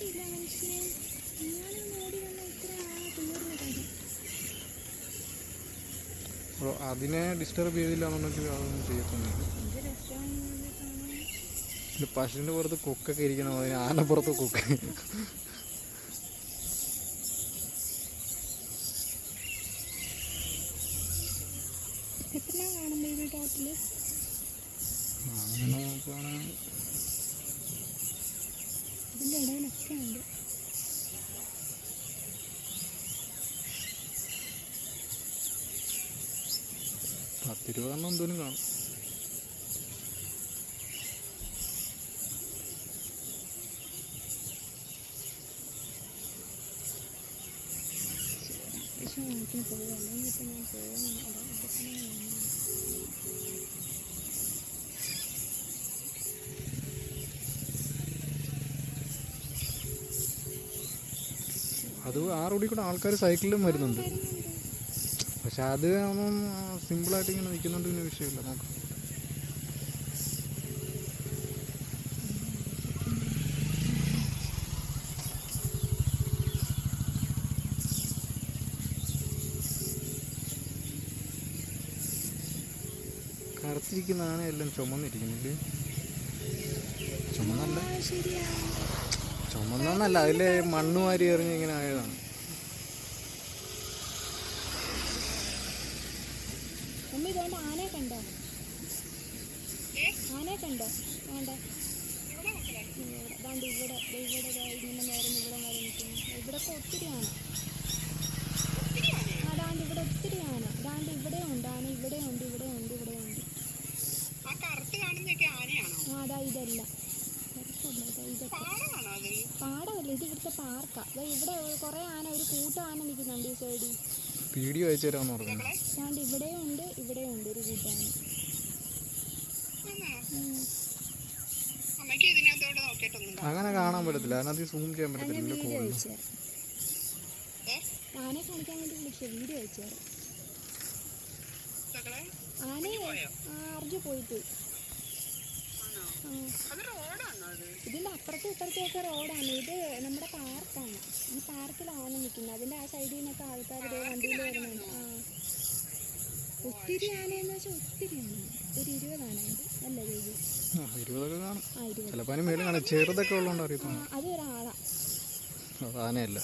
പേടിയില്ല മനുഷ്യനെ. ഓടി വന്ന ഇത്ര അതിനെ ഡിസ്റ്റർബ് ചെയ്തില്ല എന്നുണ്ടെങ്കിൽ അതൊന്നും ചെയ്യത്തൊന്നുമില്ല. പിന്നെ പശുവിന്റെ പുറത്ത് കൊക്കൊക്കെ ഇരിക്കണം അതിന് ആനപ്പുറത്ത് കൊക്ക്. എത്ര കാണും ബേബി ടോട്ടൽ അങ്ങനെ നോക്കുകയാണെങ്കിൽ ഇതിന്റെ ഇടയിലൊക്കെ ഉണ്ട് പത്തിരുപതെണ്ണം എന്തോലും കാണും. അത് ആ റോഡിൽ കൂടെ ആൾക്കാർ സൈക്കിളിലും വരുന്നുണ്ട്. പക്ഷെ അത് ഒന്നും സിമ്പിളായിട്ട് ഇങ്ങനെ നിൽക്കുന്നുണ്ട് പിന്നെ വിഷയമില്ല നോക്കാം കറുത്തിരിക്കുന്ന ആനയെല്ലാം ചുമന്നിരിക്കുന്നില്ലേ ചുമന്നല്ല. ശരിയാ. ചുമന്നല്ല അതിലെ മണ്ണ് വാരി എറിഞ്ഞ് ഇങ്ങനെ ആയതാണ്. അമ്മ ഇതുകൊണ്ട് ആനയെ കണ്ടോ? ആനയെ കണ്ടോ? വേണ്ട വേണ്ട ഇവിടെ ഇവിടെ ഇങ്ങനെ നേരം ഇവിടെ നേരം നിൽക്കുന്നു ഇവിടൊക്കെ ഒത്തിരി ആന. അതാണ്ട് ഇവിടെ ഒത്തിരി ആന. അതാണ്ട് ഇവിടെ ഉണ്ട് ആന ഇവിടെ ഉണ്ട് ഇവിടെ ഉണ്ട് ഇവിടെ ഉണ്ട്. ആ അതാ ഇതല്ല. പാടമല്ല ഇത് ഇവിടുത്തെ പാർക്കാ. ഇവിടെ കുറേ ആന ഒരു കൂട്ടം ആന നിൽക്കുന്നുണ്ട് ഈ സൈഡിൽ. വീഡിയോ അയച്ചു തരാമെന്ന് പറഞ്ഞു ഇവിടെയും ഉണ്ട് ഇവിടെയും ഉണ്ട് ഒരു അങ്ങനെ കാണാൻ പറ്റത്തില്ല. അതിനകത്ത് സൂം ചെയ്യാൻ പറ്റത്തില്ല. വീഡിയോ കോളിൽ അയച്ചു തരാം. ആനയെ കാണിക്കാൻ വേണ്ടി വിളിച്ച? വീഡിയോ അയച്ചു തരാം. മക്കളെ ആനയെ അർജു പോയിട്ട് ആണോ ആ അത് റോഡാണോ അത് ഇതിന്റെ അപ്പുറത്തും ഇപ്പുറത്തും ഒക്കെ റോഡാണ്. ഇത് നമ്മുടെ പാർക്കാണ്. ഈ പാർക്കിലാണ് നിൽക്കുന്നത്. അതിന്റെ ആ സൈഡിൽ നിന്നൊക്കെ ആൾക്കാർ വണ്ടിയിൽ വരുന്നുണ്ട്. ആ. ഒത്തിരി ആനയെന്ന് വെച്ചാൽ ഒത്തിരി ആണ് ഒരു ഇരുപതാണ് അല്ല ആ, ഇരുപതൊക്കെ കാണും. ആ ഇരുപത്. ചിലപ്പോൾ അതിന് മേലെ കാണും. ചെറുതൊക്കെ ഉള്ളതുകൊണ്ട് അത് ആനയല്ല